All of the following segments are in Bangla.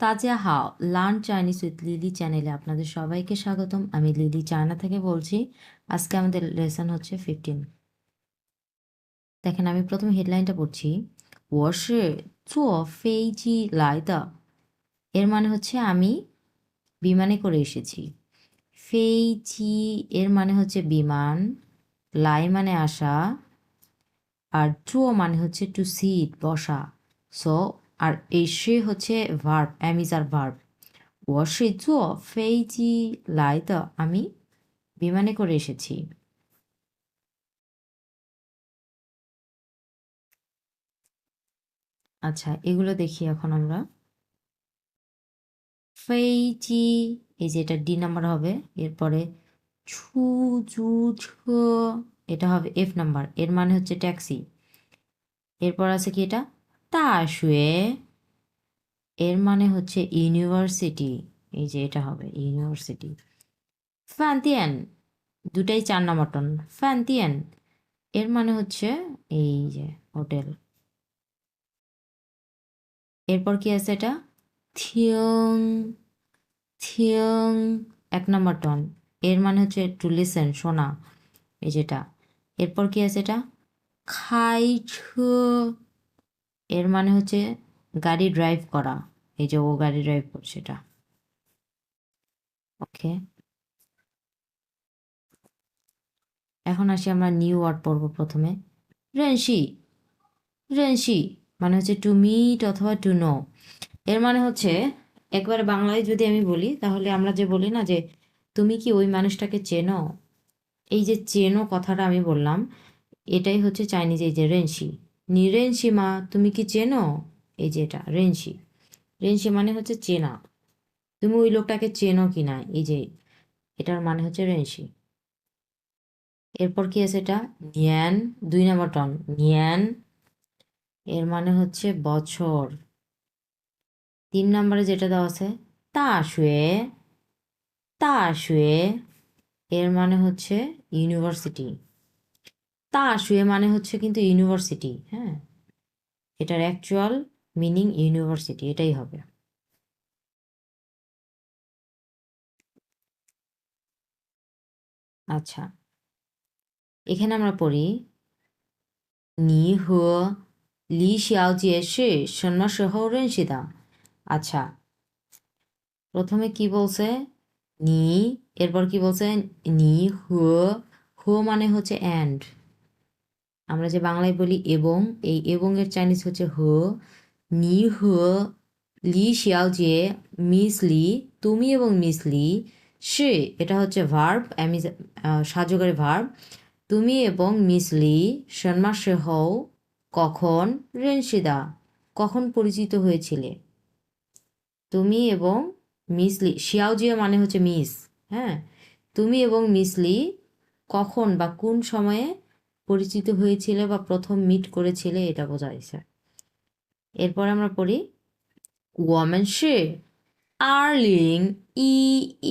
তাজা হাও, লার্ন চাইনিজ উইথ লিলি চ্যানেলে আপনাদের সবাইকে স্বাগতম। আমি লিলি চায়না থেকে বলছি। আজকে আমাদের লেসন হচ্ছে ফিফটিন দেখেন আমি প্রথম হেডলাইনটা পড়ছি। ওয়ার্সে চু ফেইজি লাইদা এর মানে হচ্ছে আমি বিমানে করে এসেছি। ফেইজি এর মানে হচ্ছে বিমান, লাই মানে আসা, আর চুও মানে হচ্ছে টু সিট বসা। সো আর এই সে হচ্ছে ভার্ব অ্যামিজার ভার্ব ও সে চুও ফেইজি আমি বিমানে করে এসেছি আচ্ছা এগুলো দেখি এখন আমরা। ফেইজি, এই যে এটা ডি নাম্বার হবে, এরপরে ছু জু এটা হবে এফ নাম্বার এর মানে হচ্ছে ট্যাক্সি। এরপর আছে কি এটা? তাশুয়ে এর মানে হচ্ছে ইউনিভার্সিটি, এই যে এটা হবে, ইউনিভার্সিটি। ফ্যান্তিয়ান, দুটাই চার নাম্বার টন। ফ্যান্তিয়ান, এর মানে হচ্ছে এই যে হোটেল। এরপর কি আছে এটা? থিয়ং থিয়ং, এক নম্বর টন। এর মানে হচ্ছে টু লিসেন শোনা এই যেটা। এরপর কি আছে এটা? খাই এর মানে হচ্ছে গাড়ি ড্রাইভ করা। এই যে ও গাড়ি ড্রাইভ করছে এটা ওকে এখন আসি আমরা নিউ ওয়ার্ড পড়ব প্রথমে। রেনশি রেনশি মানে হচ্ছে টু মিট অথবা টু নো এর মানে হচ্ছে, একবারে বাংলায় যদি আমি বলি, তাহলে আমরা যে বলি না যে, তুমি কি ওই মানুষটাকে চেনো? এই যে চেনো কথাটা আমি বললাম, এটাই হচ্ছে চাইনিজ এই যে রেনশি নি রেনশি মা তুমি কি চেনো? এই যে এটা, রেনশি। রেনশি মানে হচ্ছে চেনা। তুমি ওই লোকটাকে চেনো কি না এই যে, এটার মানে হচ্ছে রেনশি। এরপর কি আছে এটা? নিয়ান, দুই নম্বর টন। নিয়ান, এর মানে হচ্ছে বছর। তিন নম্বরে যেটা দেওয়া আছে, তা শুয়ে তা শুয়ে, এর মানে হচ্ছে ইউনিভার্সিটি। তা শুয়ে মানে হচ্ছে কিন্তু ইউনিভার্সিটি হ্যাঁ? এটার অ্যাকচুয়াল মিনিং ইউনিভার্সিটি, এটাই হবে। আচ্ছা এখানে আমরা পড়ি নি হু লি শিয়াও জিয়ে এসে সন্মা সহ রেনসিদা আচ্ছা প্রথমে কি বলছে? নি, এরপর কি বলছে? নি হু হু মানে হচ্ছে অ্যান্ড আমরা যে বাংলায় বলি এবং, এই এবং এর চাইনিজ হচ্ছে হো, নি হ, লি শিয়াও যে মিস লি, তুমি এবং মিস লি সে এটা হচ্ছে ভার্ব অ্যামিজ সাহায্যকারী ভার্ব তুমি এবং মিস লি, সন্মাসে হও, কখন, রেনশিদা, কখন পরিচিত হয়েছিলে? তুমি এবং মিস লি শিয়াওজিয়া মানে হচ্ছে মিস হ্যাঁ? তুমি এবং মিস লি কখন বা কোন সময়ে পরিচিত হয়েছিলে বা প্রথম মিট করেছিলে, এটা বোঝাইছে এরপর আমরা পড়ি ওয়ামেন সে আর্লিং ই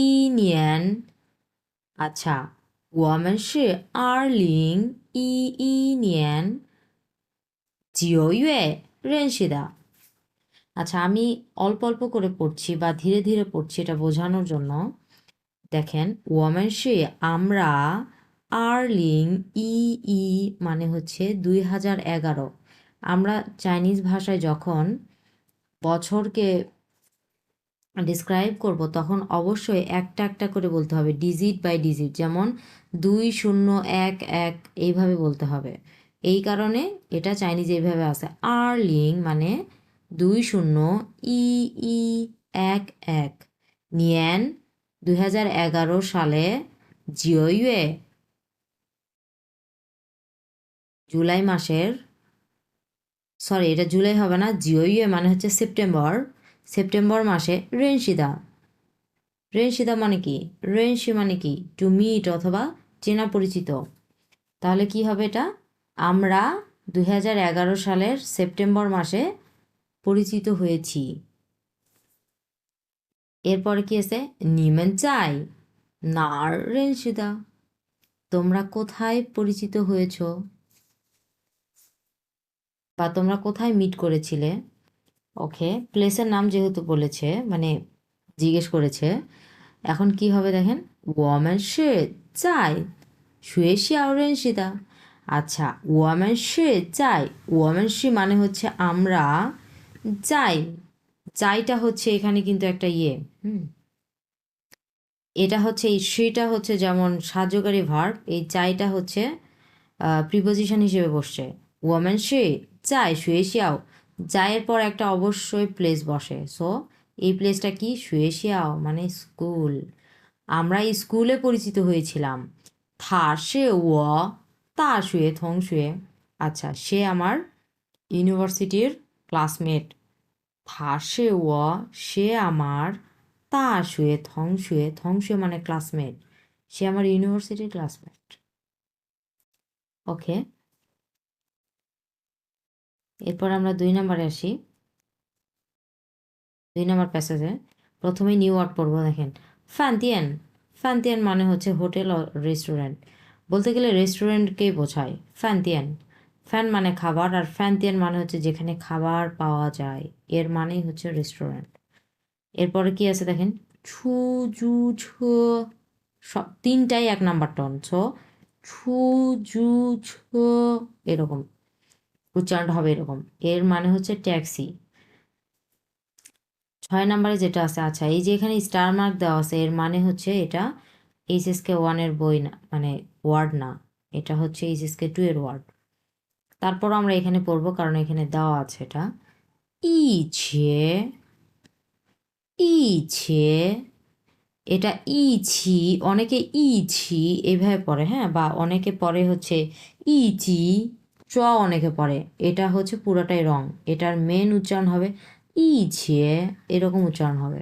ই নিয়ান আচ্ছা ওয়ামেন সে আর্লিং ই ই নিয়ান জিওয়ে রেনশিদা আচ্ছা আমি অল্প অল্প করে পড়ছি বা ধীরে ধীরে পড়ছি এটা বোঝানোর জন্য। দেখেন ওয়ামেন সে আমরা আর্লিং ই ই মানে হচ্ছে দুই হাজার এগারো। আমরা চাইনিজ ভাষায় যখন বছরকে ডিসক্রাইব করব, তখন অবশ্যই একটা একটা করে বলতে হবে ডিজিট বাই ডিজিট যেমন দুই শূন্য এক এক এইভাবে বলতে হবে। এই কারণে এটা চাইনিজ এইভাবে আছে। আর্লিং মানে দুই শূন্য ই ই এক এক। নিয়েন দুই হাজার এগারো সালে জিওইয়ে জুলাই মাসের সরি এটা জুলাই হবে না জিওইয়ে মানে হচ্ছে সেপ্টেম্বর। সেপ্টেম্বর মাসে রেনশিদা রেনশিদা মানে কি? রেনশি মানে কি? টু মিট অথবা চেনা পরিচিত। তাহলে কি হবে এটা? আমরা দু হাজার এগারো সালের সেপ্টেম্বর মাসে পরিচিত হয়েছি। এরপরে কি আছে? নিমেন চাই। নার রেনশিদা তোমরা কোথায় পরিচিত হয়েছ? বা তোমরা কোথায় মিট করেছিলে? ওকে প্লেসের নাম যেহেতু বলেছে মানে জিজ্ঞেস করেছে, এখন কি হবে দেখেন? ওয়ামেন শে চাই। শুয়ে শিয়াও রেনশিদা আচ্ছা ওয়ামেন শে চাই। ওয়ামেন সি মানে হচ্ছে আমরা যাই চাইটা হচ্ছে এখানে কিন্তু একটা ইয়ে হুম। এটা হচ্ছে এই সেটা হচ্ছে যেমন সাহায্যকারী ভার্ব এই চাইটা হচ্ছে প্রিপোজিশন হিসেবে বসছে। ওয়ামেন সে চাই শুয়ে শিয়াও যায়ের পর একটা অবশ্যই প্লেস বসে। সো এই প্লেসটা কি? শুয়ে শিয়াও মানে স্কুল আমরা স্কুলে পরিচিত হয়েছিলাম। থা সে ও তা শুয়ে থং শুয়ে আচ্ছা সে আমার ইউনিভার্সিটির ক্লাসমেট থা সে ও, সে আমার তা শুয়ে থং শুয়ে থং শুয়ে মানে ক্লাসমেট সে আমার ইউনিভার্সিটির ক্লাসমেট ওকে এরপর আমরা দুই নম্বরে আসি। দুই নম্বর প্যাসেজে প্রথমে নিউ ওয়ার্ড পড়ব, দেখেন। ফ্যান্তিয়ান ফ্যান্তিয়ান মানে হচ্ছে হোটেল রেস্টুরেন্ট বলতে গেলে রেস্টুরেন্টকেই বোঝায়? ফ্যান্তিয়ান ফ্যান মানে খাবার আর ফ্যান্তিয়ান মানে হচ্ছে যেখানে খাবার পাওয়া যায়। এর মানেই হচ্ছে রেস্টুরেন্ট এরপরে কি আছে দেখেন? ছু জু ছো সব তিনটাই এক নাম্বার টন ছো ছু জু ছো এরকম। উচ্চারণটা হবে এরকম। এর মানে হচ্ছে ট্যাক্সি। ছয় নম্বরে যেটা আছে আচ্ছা এই যে এখানে স্টার মার্ক দেওয়া আছে, এর মানে হচ্ছে এটা এইচএসকে ওয়ানের বই না মানে ওয়ার্ড না। এটা হচ্ছে এইচএসকে টু এর ওয়ার্ড তারপর আমরা এখানে পড়ব, কারণ এখানে দেওয়া আছে এটা। ইছে ইছে এটা ইছি, অনেকে ইছি এভাবে পড়ে হ্যাঁ বা অনেকে পড়ে হচ্ছে ইচি। চ অনেকে পড়ে এটা হচ্ছে পুরোটাই রং। এটার মেন উচ্চারণ হবে ইছে। এরকম উচ্চারণ হবে।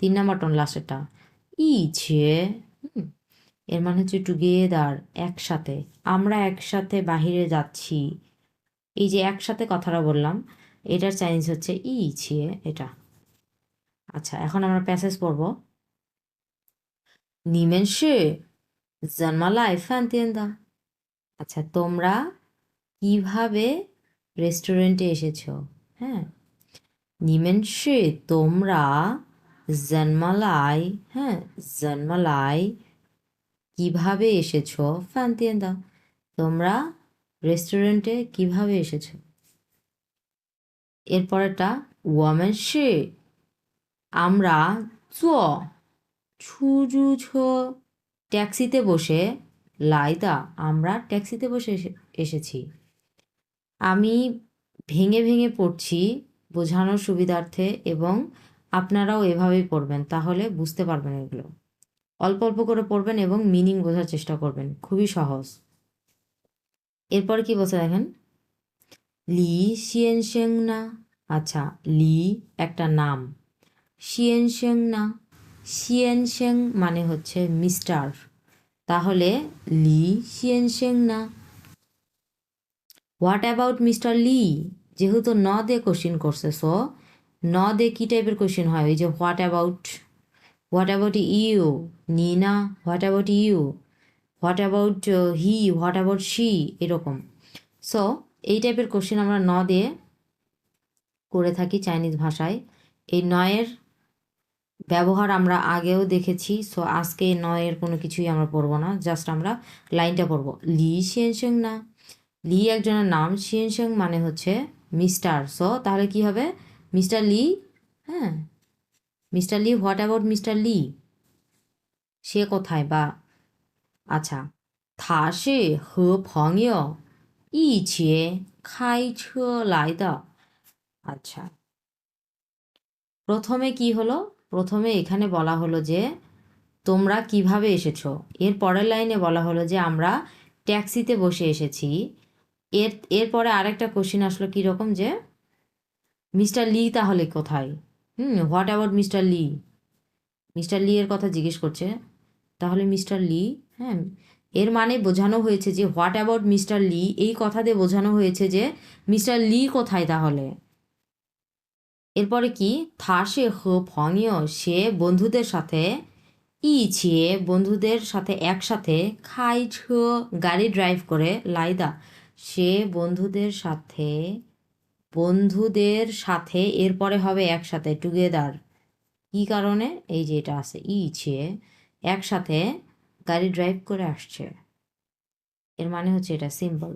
তিন নাম্বার টন লাস্টেরটা ইছে। হুম, এর মানে হচ্ছে টুগেদার একসাথে। আমরা একসাথে বাহিরে যাচ্ছি। এই যে একসাথে কথাটা বললাম এটার চাইনিজ হচ্ছে ইছে এটা। আচ্ছা এখন আমরা প্যাসেজ পড়ব। নিমেন সে জন্মালাই ফ্যান্তিয়ান্দা আচ্ছা তোমরা কীভাবে রেস্টুরেন্টে এসেছ? হ্যাঁ। নিমেন সে তোমরা জন্মালাই হ্যাঁ জন্মালাই কীভাবে এসেছ? ফ্যান্তিয়ান্দা তোমরা রেস্টুরেন্টে কীভাবে এসেছ? এরপরেরটা ওয়ামেন সে আমরা চ ছ ট্যাক্সিতে বসে, লাইদা, আমরা ট্যাক্সিতে বসে এসে- এসেছি। আমি ভেঙে ভেঙে পড়ছি বোঝানোর সুবিধার্থে এবং আপনারাও এভাবেই পড়বেন, তাহলে বুঝতে পারবেন এগুলো। অল্প অল্প করে পড়বেন এবং মিনিং বোঝার চেষ্টা করবেন, খুবই সহজ। এরপর কি বলছে দেখেন? লি শিয়েন শেং না? আচ্ছা লি একটা নাম। শিয়েন শেং না? শিয়েন শেং মানে হচ্ছে মিস্টার। তাহলে লি শিয়েন শেং না? হোয়াট অ্যাবাউট মিস্টার লি যেহেতু ন দে কোশ্চিন করছে সো ন দে কী টাইপের কোশ্চিন হয়? ওই যে what about what about you নি না what about you what about he what about she এরকম। সো এই টাইপের কোশ্চেন আমরা ন দিয়ে করে থাকি চাইনিজ ভাষায়। এই নয়ের ব্যবহার আমরা আগেও দেখেছি সো আজকে নয়ের কোনো কিছুই আমরা পড়ব না জাস্ট আমরা লাইনটা পড়ব। লি শিয়েনসেং না? লি একজনের নাম শিয়েনশেং মানে হচ্ছে মিস্টার। সো, তাহলে কি হবে? মিস্টার লি হ্যাঁ? Mister Lee, what about mister Lee? সে কোথায় বা? আচ্ছা থা সে হং ই ছে খাই ছ লাই দা আচ্ছা প্রথমে কি হলো? প্রথমে এখানে বলা হলো যে, তোমরা কীভাবে এসেছ? এর পরের লাইনে বলা হলো যে, আমরা ট্যাক্সিতে বসে এসেছি। এর, এরপরে আরেকটা কোশ্চিন আসলো কীরকম যে, মিস্টার লি তাহলে কোথায়? হুম, what about mister Lee? Mister Lee এর কথা জিজ্ঞেস করছে, তাহলে মিস্টার লি হ্যাঁ এর মানে বোঝানো হয়েছে যে, হোয়াট অ্যাবাউট মিস্টার লি, এই কথা দিয়ে বোঝানো হয়েছে যে, মিস্টার লি কোথায় তাহলে? এরপরে কি থাসে হো ফংয়, সে বন্ধুদের সাথে ইছিয়ে বন্ধুদের সাথে একসাথে খাই ছ গাড়ি ড্রাইভ করে লাইদা সে বন্ধুদের সাথে বন্ধুদের সাথে, এরপরে হবে একসাথে টুগেদার কি কারণে? এই যে এটা আছে ই ইছে একসাথে গাড়ি ড্রাইভ করে আসছে। এর মানে হচ্ছে এটা সিম্পল